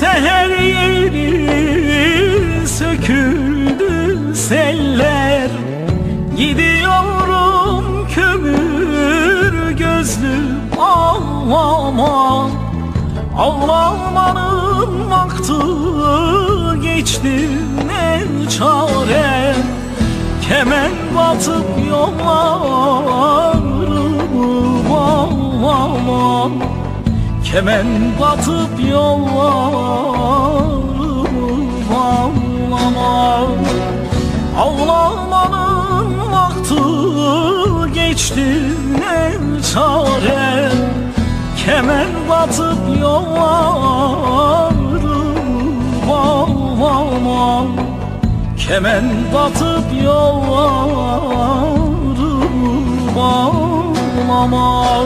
Seher yeri söküldü seller. Gidiyorum kömür gözlü ağlama. Ağlamanın vakti geçti ne çare. Kemen batıp yollarımı bağlamam Kemen batıp yollarımı bağlamam Ağlamanın vakti geçti ne çare? Kemen batıp yollarımı bağlamam Kemen batıp yollarımı bağlamam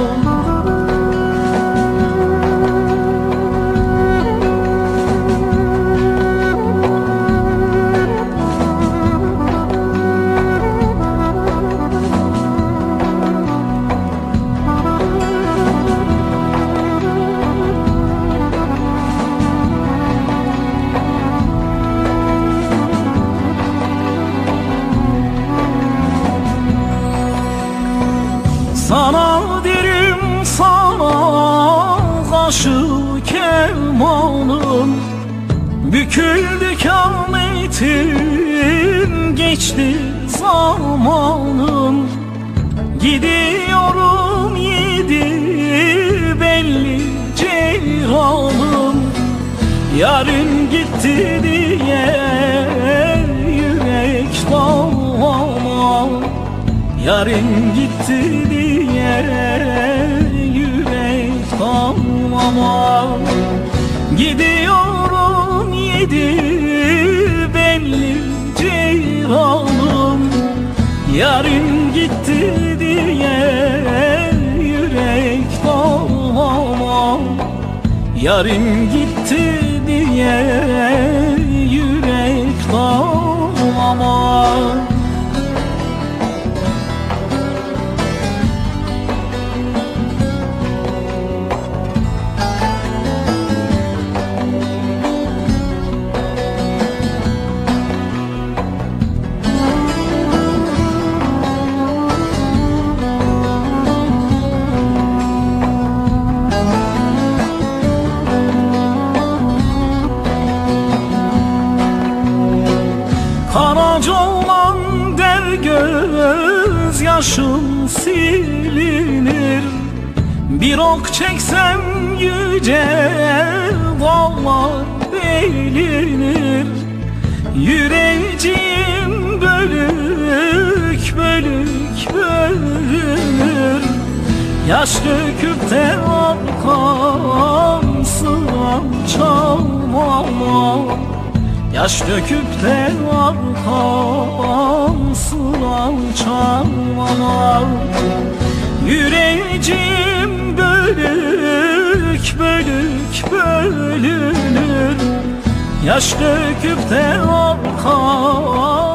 sana kaşı kemanım Büküldü kametin geçti zamanım Gidiyorum yedi belli ceyranım Yarın gitti diye yürek dağlamam Yarın gitti diye yürek kalmama Gidiyorum yedi belli ceyranım Yarın gitti diye yürek kalmama Yarın gitti diye göz yaşım silinir. Bir ok çeksem yüce dağlar belinir Yüreğim bölük bölük bölünür Yaş döküp de arkam sıram çalmam Yaş döküp de arkam sıram çalmam Yüreğim bölük bölük bölünür. Yaş döküp de arkam